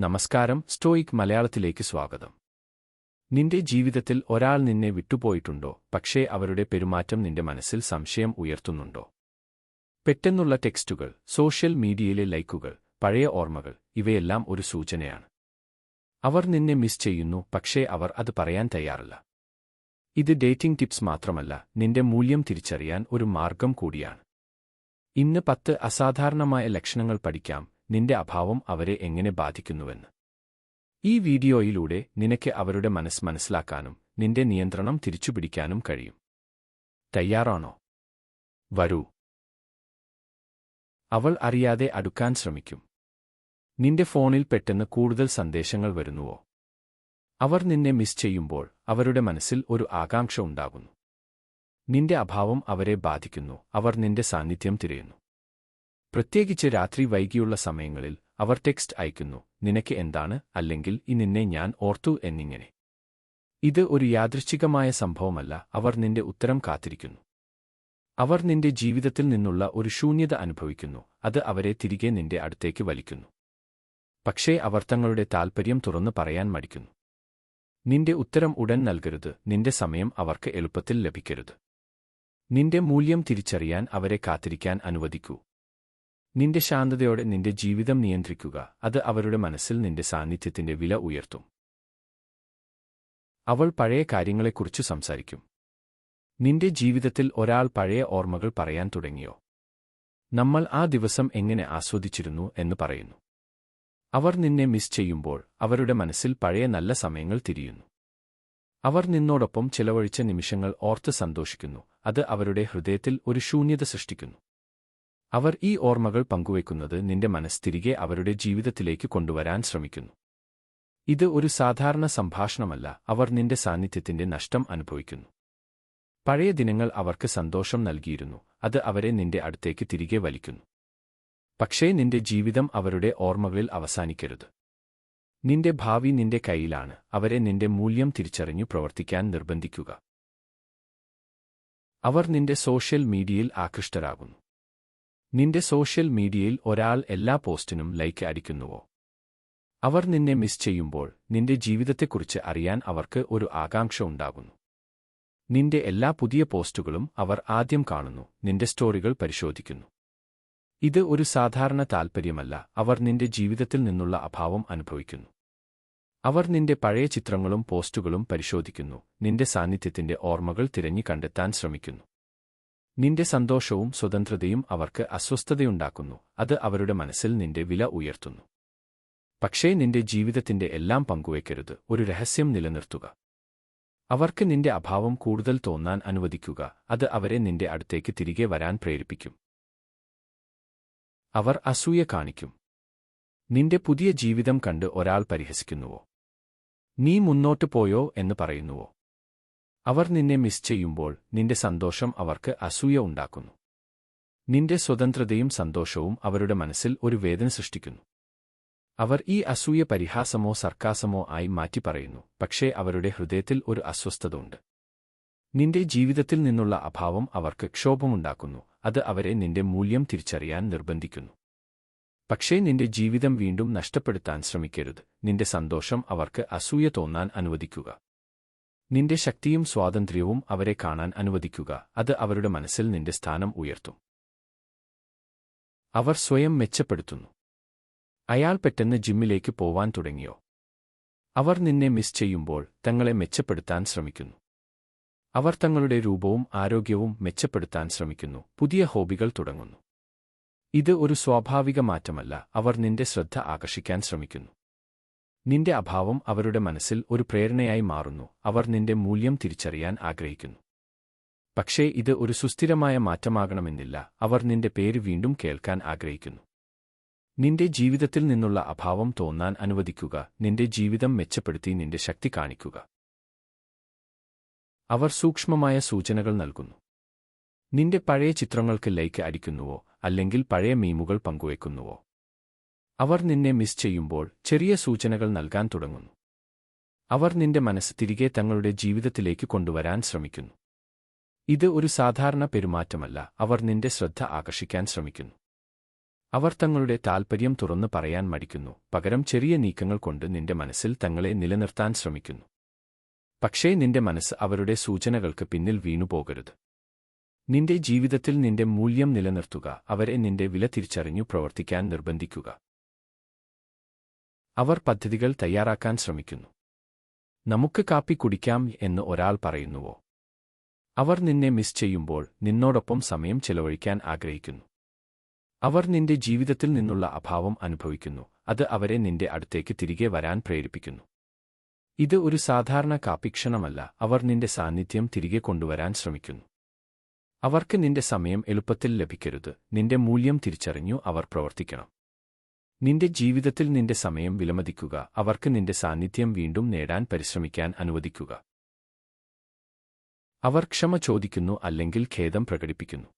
നമസ്കാരം സ്റ്റോയിക് മലയാളത്തിലേക്ക് സ്വാഗതം. നിന്റെ ജീവിതത്തിൽ ഒരാൾ നിന്നെ വിട്ടുപോയിട്ടുണ്ടോ? പക്ഷേ അവരുടെ പെരുമാറ്റം നിന്റെ മനസ്സിൽ സംശയം ഉയർത്തുന്നുണ്ടോ? പെട്ടെന്നുള്ള ടെക്സ്റ്റുകൾ സോഷ്യൽ മീഡിയയിലെ ലൈക്കുകൾ പഴയ ഓർമ്മകൾ ഇവയെല്ലാം ഒരു സൂചനയാണ്. അവർ നിന്നെ മിസ് ചെയ്യുന്നു പക്ഷേ അവർ അത് പറയാൻ തയ്യാറല്ല. ഇത് ഡേറ്റിംഗ് ടിപ്സ് മാത്രമല്ല നിന്റെ മൂല്യം തിരിച്ചറിയാൻ ഒരു മാർഗം കൂടിയാണ്. ഇന്ന് പത്ത് അസാധാരണമായ ലക്ഷണങ്ങൾ പഠിക്കാം നിന്റെ അഭാവം അവരെ എങ്ങനെ ബാധിക്കുന്നുവെന്ന്. ഈ വീഡിയോയിലൂടെ നിനക്ക് അവരുടെ മനസ്സ് മനസ്സിലാക്കാനും നിന്റെ നിയന്ത്രണം തിരിച്ചുപിടിക്കാനും കഴിയും. തയ്യാറാണോ? വരൂ. അവൾ അറിയാതെ അടുക്കാൻ ശ്രമിക്കും. നിന്റെ ഫോണിൽ പെട്ടെന്ന് കൂടുതൽ സന്ദേശങ്ങൾ വരുന്നുവോ? അവർ നിന്നെ മിസ് ചെയ്യുമ്പോൾ അവരുടെ മനസ്സിൽ ഒരു ആകാംക്ഷ ഉണ്ടാകുന്നു. നിന്റെ അഭാവം അവരെ ബാധിക്കുന്നു. അവർ നിന്റെ സാന്നിധ്യം തിരയുന്നു. പ്രത്യേകിച്ച് രാത്രി വൈകിയുള്ള സമയങ്ങളിൽ അവർ ടെക്സ്റ്റ് അയക്കുന്നു നിനക്ക് എന്താണ്? അല്ലെങ്കിൽ ഈ നിന്നെ ഞാൻ ഓർത്തു എന്നിങ്ങനെ. ഇത് ഒരു യാദൃശ്ചികമായ സംഭവമല്ല അവർ നിന്റെ ഉത്തരം കാത്തിരിക്കുന്നു. അവർ നിന്റെ ജീവിതത്തിൽ നിന്നുള്ള ഒരു ശൂന്യത അനുഭവിക്കുന്നു അത് അവരെ തിരികെ നിന്റെ അടുത്തേക്ക് വലിക്കുന്നു. പക്ഷേ അവർ തങ്ങളുടെ താൽപ്പര്യം തുറന്നു പറയാൻ മടിക്കുന്നു. നിന്റെ ഉത്തരം ഉടൻ നൽകരുത് നിന്റെ സമയം അവർക്ക് എളുപ്പത്തിൽ ലഭിക്കരുത്. നിന്റെ മൂല്യം തിരിച്ചറിയാൻ അവരെ കാത്തിരിക്കാൻ അനുവദിക്കൂ. നിന്റെ ശാന്തതയോടെ നിന്റെ ജീവിതം നിയന്ത്രിക്കുക. അത് അവരുടെ മനസ്സിൽ നിന്റെ സാന്നിധ്യത്തിന്റെ വില ഉയർത്തും. അവൾ പഴയ കാര്യങ്ങളെക്കുറിച്ച് സംസാരിക്കും. നിന്റെ ജീവിതത്തിൽ ഒരാൾ പഴയ ഓർമ്മകൾ പറയാൻ തുടങ്ങിയോ? നമ്മൾ ആ ദിവസം എങ്ങനെ ആസ്വദിച്ചിരുന്നു എന്ന് പറയുന്നു. അവർ നിന്നെ മിസ് ചെയ്യുമ്പോൾ അവരുടെ മനസ്സിൽ പഴയ നല്ല സമയങ്ങൾ തിരിയുന്നു. അവർ നിന്നോടൊപ്പം ചിലവഴിച്ച നിമിഷങ്ങൾ ഓർത്ത് സന്തോഷിക്കുന്നു. അത് അവരുടെ ഹൃദയത്തിൽ ഒരു ശൂന്യത സൃഷ്ടിക്കുന്നു. അവർ ഈ ഓർമ്മകൾ പങ്കുവയ്ക്കുന്നത് നിന്റെ മനസ്സ് തിരികെ അവരുടെ ജീവിതത്തിലേക്ക് കൊണ്ടുവരാൻ ശ്രമിക്കുന്നു. ഇത് ഒരു സാധാരണ സംഭാഷണമല്ല അവർ നിന്റെ സാന്നിധ്യത്തിന്റെ നഷ്ടം അനുഭവിക്കുന്നു. പഴയ ദിനങ്ങൾ അവർക്ക് സന്തോഷം നൽകിയിരുന്നു അത് അവരെ നിന്റെ അടുത്തേക്ക് തിരികെ വലിക്കുന്നു. പക്ഷേ നിന്റെ ജീവിതം അവരുടെ ഓർമ്മകളിൽ അവസാനിക്കരുത്. നിന്റെ ഭാവി നിന്റെ കയ്യിലാണ് അവരെ നിന്റെ മൂല്യം തിരിച്ചറിഞ്ഞു പ്രവർത്തിക്കാൻ നിർബന്ധിക്കുക. അവർ നിന്റെ സോഷ്യൽ മീഡിയയിൽ ആകൃഷ്ടരാകുന്നു. നിന്റെ സോഷ്യൽ മീഡിയയിൽ ഒരാൾ എല്ലാ പോസ്റ്റിനും ലൈക്ക് അടിക്കുന്നുവോ? അവർ നിന്നെ മിസ് ചെയ്യുമ്പോൾ നിന്റെ ജീവിതത്തെക്കുറിച്ച് അറിയാൻ അവർക്ക് ഒരു ആകാംക്ഷ ഉണ്ടാകുന്നു. നിന്റെ എല്ലാ പുതിയ പോസ്റ്റുകളും അവർ ആദ്യം കാണുന്നു നിന്റെ സ്റ്റോറികൾ പരിശോധിക്കുന്നു. ഇത് ഒരു സാധാരണ താൽപ്പര്യമല്ല അവർ നിന്റെ ജീവിതത്തിൽ നിന്നുള്ള അഭാവം അനുഭവിക്കുന്നു. അവർ നിന്റെ പഴയ ചിത്രങ്ങളും പോസ്റ്റുകളും പരിശോധിക്കുന്നു നിന്റെ സാന്നിധ്യത്തിന്റെ ഓർമ്മകൾ തിരഞ്ഞു കണ്ടെത്താൻ ശ്രമിക്കുന്നു. നിന്റെ സന്തോഷവും സ്വതന്ത്രതയും അവർക്ക് അസ്വസ്ഥതയുണ്ടാക്കുന്നു. അത് അവരുടെ മനസ്സിൽ നിന്റെ വില ഉയർത്തുന്നു. പക്ഷേ നിന്റെ ജീവിതത്തിന്റെ എല്ലാം പങ്കുവയ്ക്കരുത്. ഒരു രഹസ്യം നിലനിർത്തുക. അവർക്ക് നിന്റെ അഭാവം കൂടുതൽ തോന്നാൻ അനുവദിക്കുക. അത് അവരെ നിന്റെ അടുത്തേക്ക് തിരികെ വരാൻ പ്രേരിപ്പിക്കും. അവർ അസൂയ കാണിക്കും. നിന്റെ പുതിയ ജീവിതം കണ്ട് ഒരാൾ പരിഹസിക്കുന്നുവോ? നീ മുന്നോട്ട് പോയോ എന്ന് പറയുന്നുവോ? അവർ നിന്നെ മിസ് ചെയ്യുമ്പോൾ നിന്റെ സന്തോഷം അവർക്ക് അസൂയ ഉണ്ടാക്കുന്നു. നിന്റെ സ്വതന്ത്രതയും സന്തോഷവും അവരുടെ മനസ്സിൽ ഒരു വേദന സൃഷ്ടിക്കുന്നു. അവർ ഈ അസൂയ പരിഹാസമോ സർക്കാസമോ ആയി മാറ്റി പറയുന്നു പക്ഷേ അവരുടെ ഹൃദയത്തിൽ ഒരു അസ്വസ്ഥത ഉണ്ട് നിന്റെ ജീവിതത്തിൽ നിന്നുള്ള അഭാവം അവർക്ക് ക്ഷോഭമുണ്ടാക്കുന്നു അത് അവരെ നിന്റെ മൂല്യം തിരിച്ചറിയാൻ നിർബന്ധിക്കുന്നു. പക്ഷേ നിന്റെ ജീവിതം വീണ്ടും നഷ്ടപ്പെടുത്താൻ ശ്രമിക്കരുത് നിന്റെ സന്തോഷം അവർക്ക് അസൂയ തോന്നാൻ അനുവദിക്കുക. നിന്റെ ശക്തിയും സ്വാതന്ത്ര്യവും അവരെ കാണാൻ അനുവദിക്കുക. അത് അവരുടെ മനസ്സിൽ നിന്റെ സ്ഥാനം ഉയർത്തും. അവർ സ്വയം മെച്ചപ്പെടുത്തുന്നു. അയാൾ പെട്ടെന്ന് ജിമ്മിലേക്ക് പോവാൻ തുടങ്ങിയോ? അവർ നിന്നെ മിസ് ചെയ്യുമ്പോൾ തങ്ങളെ മെച്ചപ്പെടുത്താൻ ശ്രമിക്കുന്നു. അവർ തങ്ങളുടെ രൂപവും ആരോഗ്യവും മെച്ചപ്പെടുത്താൻ ശ്രമിക്കുന്നു. പുതിയ ഹോബികൾ തുടങ്ങുന്നു. ഇത് ഒരു സ്വാഭാവിക മാറ്റമല്ല. അവർ നിന്റെ ശ്രദ്ധ ആകർഷിക്കാൻ ശ്രമിക്കുന്നു. നിന്റെ അഭാവം അവരുടെ മനസ്സിൽ ഒരു പ്രേരണയായി മാറുന്നു. അവർ നിന്റെ മൂല്യം തിരിച്ചറിയാൻ ആഗ്രഹിക്കുന്നു. പക്ഷേ ഇത് ഒരു സുസ്ഥിരമായ മാറ്റമാകണമെന്നില്ല. അവർ നിന്റെ പേര് വീണ്ടും കേൾക്കാൻ ആഗ്രഹിക്കുന്നു. നിന്റെ ജീവിതത്തിൽ നിന്നുള്ള അഭാവം തോന്നാൻ അനുവദിക്കുക. നിന്റെ ജീവിതം മെച്ചപ്പെടുത്തി നിന്റെ ശക്തി കാണിക്കുക. അവർ സൂക്ഷ്മമായ സൂചനകൾ നൽകുന്നു. നിന്റെ പഴയ ചിത്രങ്ങൾക്ക് ലൈക്ക് അടിക്കുന്നുവോ? അല്ലെങ്കിൽ പഴയ മീമുകൾ പങ്കുവയ്ക്കുന്നുവോ? അവർ നിന്നെ മിസ് ചെയ്യുമ്പോൾ ചെറിയ സൂചനകൾ നൽകാൻ തുടങ്ങുന്നു. അവർ നിന്റെ മനസ്സ് തിരികെ തങ്ങളുടെ ജീവിതത്തിലേക്ക് കൊണ്ടുവരാൻ ശ്രമിക്കുന്നു. ഇത് ഒരു സാധാരണ പെരുമാറ്റമല്ല അവർ നിന്റെ ശ്രദ്ധ ആകർഷിക്കാൻ ശ്രമിക്കുന്നു. അവർ തങ്ങളുടെ താൽപ്പര്യം തുറന്നു പറയാൻ മടിക്കുന്നു പകരം ചെറിയ നീക്കങ്ങൾ കൊണ്ട് നിന്റെ മനസ്സിൽ തങ്ങളെ നിലനിർത്താൻ ശ്രമിക്കുന്നു. പക്ഷേ നിന്റെ മനസ്സ് അവരുടെ സൂചനകൾക്ക് പിന്നിൽ വീണുപോകരുത്. നിന്റെ ജീവിതത്തിൽ നിന്റെ മൂല്യം നിലനിർത്തുക അവരെ നിന്റെ വില തിരിച്ചറിഞ്ഞു പ്രവർത്തിക്കാൻ നിർബന്ധിക്കുക. അവർ പദ്ധതികൾ തയ്യാറാക്കാൻ ശ്രമിക്കുന്നു. നമുക്ക് കാപ്പി കുടിക്കാം എന്ന് ഒരാൾ പറയുന്നുവോ? അവർ നിന്നെ മിസ് ചെയ്യുമ്പോൾ നിന്നോടൊപ്പം സമയം ചെലവഴിക്കാൻ ആഗ്രഹിക്കുന്നു. അവർ നിന്റെ ജീവിതത്തിൽ നിന്നുള്ള അഭാവം അനുഭവിക്കുന്നു. അത് അവരെ നിന്റെ അടുത്തേക്ക് തിരികെ വരാൻ പ്രേരിപ്പിക്കുന്നു. ഇത് ഒരു സാധാരണ കാപ്പിക്ഷണമല്ല. അവർ നിന്റെ സാന്നിധ്യം തിരികെ കൊണ്ടുവരാൻ ശ്രമിക്കുന്നു. അവർക്ക് നിന്റെ സമയം എളുപ്പത്തിൽ ലഭിക്കരുത്. നിന്റെ മൂല്യം തിരിച്ചറിഞ്ഞു അവർ പ്രവർത്തിക്കണം. നിന്റെ ജീവിതത്തിൽ നിന്റെ സമയം വിലമതിക്കുക. അവർക്ക് നിന്റെ സാന്നിധ്യം വീണ്ടും നേടാൻ പരിശ്രമിക്കാൻ അനുവദിക്കുക. അവർ ക്ഷമ ചോദിക്കുന്നു അല്ലെങ്കിൽ ഖേദം പ്രകടിപ്പിക്കുന്നു.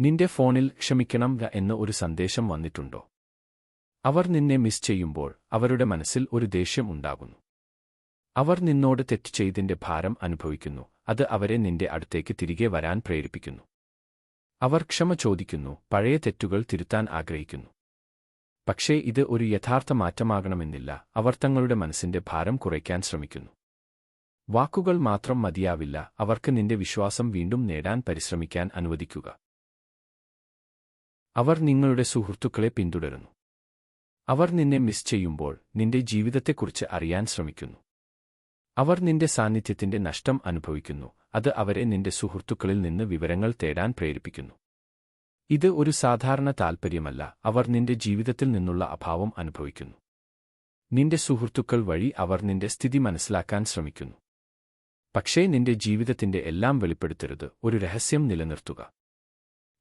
നിന്റെ ഫോണിൽ ക്ഷമിക്കണം എന്ന ഒരു സന്ദേശം വന്നിട്ടുണ്ടോ? അവർ നിന്നെ മിസ് ചെയ്യുമ്പോൾ അവരുടെ മനസ്സിൽ ഒരു ദേഷ്യം ഉണ്ടാകുന്നു. അവർ നിന്നോട് തെറ്റ് ചെയ്തിന്റെ ഭാരം അനുഭവിക്കുന്നു. അത് അവരെ നിന്റെ അടുത്തേക്ക് തിരികെ വരാൻ പ്രേരിപ്പിക്കുന്നു. അവർ ക്ഷമ ചോദിക്കുന്നു. പഴയ തെറ്റുകൾ തിരുത്താൻ ആഗ്രഹിക്കുന്നു. പക്ഷേ ഇത് ഒരു യഥാർത്ഥ മാറ്റമാകണമെന്നില്ല. അവർ തങ്ങളുടെ മനസ്സിന്റെ ഭാരം കുറയ്ക്കാൻ ശ്രമിക്കുന്നു. വാക്കുകൾ മാത്രം മതിയാവില്ല. അവർക്ക് നിന്റെ വിശ്വാസം വീണ്ടും നേടാൻ പരിശ്രമിക്കാൻ അനുവദിക്കുക. അവർ നിങ്ങളുടെ സുഹൃത്തുക്കളെ പിന്തുടരുന്നു. അവർ നിന്നെ മിസ് ചെയ്യുമ്പോൾ നിന്റെ ജീവിതത്തെക്കുറിച്ച് അറിയാൻ ശ്രമിക്കുന്നു. അവർ നിന്റെ സാന്നിധ്യത്തിന്റെ നഷ്ടം അനുഭവിക്കുന്നു. അത് അവരെ നിന്റെ സുഹൃത്തുക്കളിൽ നിന്ന് വിവരങ്ങൾ തേടാൻ പ്രേരിപ്പിക്കുന്നു. ഇത് ഒരു സാധാരണ താൽപ്പര്യമല്ല അവർ നിന്റെ ജീവിതത്തിൽ നിന്നുള്ള അഭാവം അനുഭവിക്കുന്നു. നിന്റെ സുഹൃത്തുക്കൾ വഴി അവർ നിന്റെ സ്ഥിതി മനസ്സിലാക്കാൻ ശ്രമിക്കുന്നു. പക്ഷേ നിന്റെ ജീവിതത്തിന്റെ എല്ലാം വെളിപ്പെടുത്തരുത്. ഒരു രഹസ്യം നിലനിർത്തുക.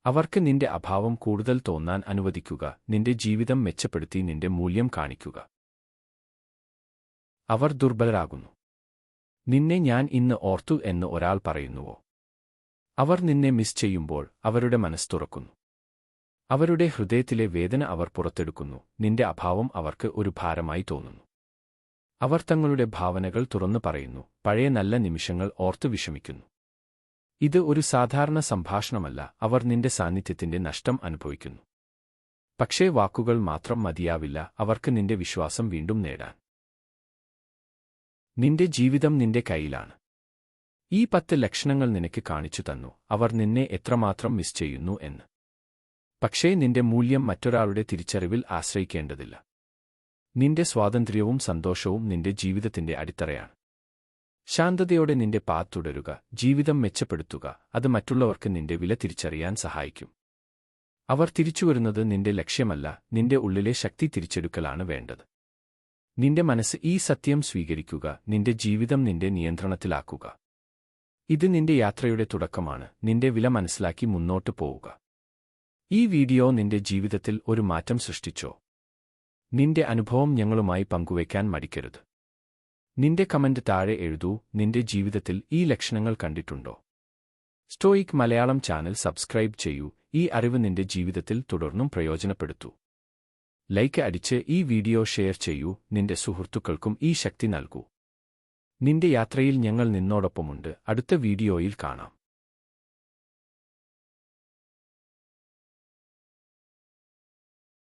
അവർക്ക് നിന്റെ അഭാവം കൂടുതൽ തോന്നാൻ അനുവദിക്കുക. നിന്റെ ജീവിതം മെച്ചപ്പെടുത്തി നിന്റെ മൂല്യം കാണിക്കുക. അവർ ദുർബലരാകുന്നു. നിന്നെ ഞാൻ ഇന്ന് ഓർത്തു എന്ന് ഒരാൾ പറയുന്നുവോ? അവർ നിന്നെ മിസ് ചെയ്യുമ്പോൾ അവരുടെ മനസ്സ് തുറക്കുന്നു. അവരുടെ ഹൃദയത്തിലെ വേദന അവർ പുറത്തെടുക്കുന്നു. നിന്റെ അഭാവം അവർക്ക് ഒരു ഭാരമായി തോന്നുന്നു. അവർ തങ്ങളുടെ ഭാവനകൾ തുറന്നു പറയുന്നു. പഴയ നല്ല നിമിഷങ്ങൾ ഓർത്തു വിഷമിക്കുന്നു. ഇത് ഒരു സാധാരണ സംഭാഷണമല്ല. അവർ നിന്റെ സാന്നിധ്യത്തിന്റെ നഷ്ടം അനുഭവിക്കുന്നു. പക്ഷേ വാക്കുകൾ മാത്രം മതിയാവില്ല. അവർക്ക് നിന്റെ വിശ്വാസം വീണ്ടും നേടാൻ. നിന്റെ ജീവിതം നിന്റെ കയ്യിലാണ്. ഈ പത്ത് ലക്ഷണങ്ങൾ നിനക്ക് കാണിച്ചു തന്നു. അവർ നിന്നെ എത്രമാത്രം മിസ് ചെയ്യുന്നു എന്ന്. പക്ഷേ നിന്റെ മൂല്യം മറ്റൊരാളുടെ തിരിച്ചറിവിൽ ആശ്രയിക്കേണ്ടതില്ല. നിന്റെ സ്വാതന്ത്ര്യവും സന്തോഷവും നിന്റെ ജീവിതത്തിന്റെ അടിത്തറയാണ്. ശാന്തതയോടെ നിന്റെ പാത്ത് തുടരുക ജീവിതം മെച്ചപ്പെടുത്തുക അത് മറ്റുള്ളവർക്ക് നിന്റെ വില തിരിച്ചറിയാൻ സഹായിക്കും. അവർ തിരിച്ചുവരുന്നത് നിന്റെ ലക്ഷ്യമല്ല നിന്റെ ഉള്ളിലെ ശക്തി തിരിച്ചെടുക്കലാണ് വേണ്ടത്. നിന്റെ മനസ്സ് ഈ സത്യം സ്വീകരിക്കുക നിന്റെ ജീവിതം നിന്റെ നിയന്ത്രണത്തിലാക്കുക. ഇത് നിന്റെ യാത്രയുടെ തുടക്കമാണ്. നിന്റെ വില മനസ്സിലാക്കി മുന്നോട്ട് പോവുക. ഈ വീഡിയോ നിന്റെ ജീവിതത്തിൽ ഒരു മാറ്റം സൃഷ്ടിച്ചോ? നിന്റെ അനുഭവം ഞങ്ങളുമായി പങ്കുവയ്ക്കാൻ മടിക്കരുത്. നിന്റെ കമന്റ് താഴെ എഴുതൂ. നിന്റെ ജീവിതത്തിൽ ഈ ലക്ഷണങ്ങൾ കണ്ടിട്ടുണ്ടോ? സ്റ്റോയിക് മലയാളം ചാനൽ സബ്സ്ക്രൈബ് ചെയ്യൂ. ഈ അറിവ് നിന്റെ ജീവിതത്തിൽ തുടർന്നും പ്രയോജനപ്പെടുത്തൂ. ലൈക്ക് അടിച്ച് ഈ വീഡിയോ ഷെയർ ചെയ്യൂ. നിന്റെ സുഹൃത്തുക്കൾക്കും ഈ ശക്തി നൽകൂ. നിന്റെ യാത്രയിൽ ഞങ്ങൾ നിന്നോടൊപ്പമുണ്ട്. അടുത്ത വീഡിയോയിൽ കാണാം.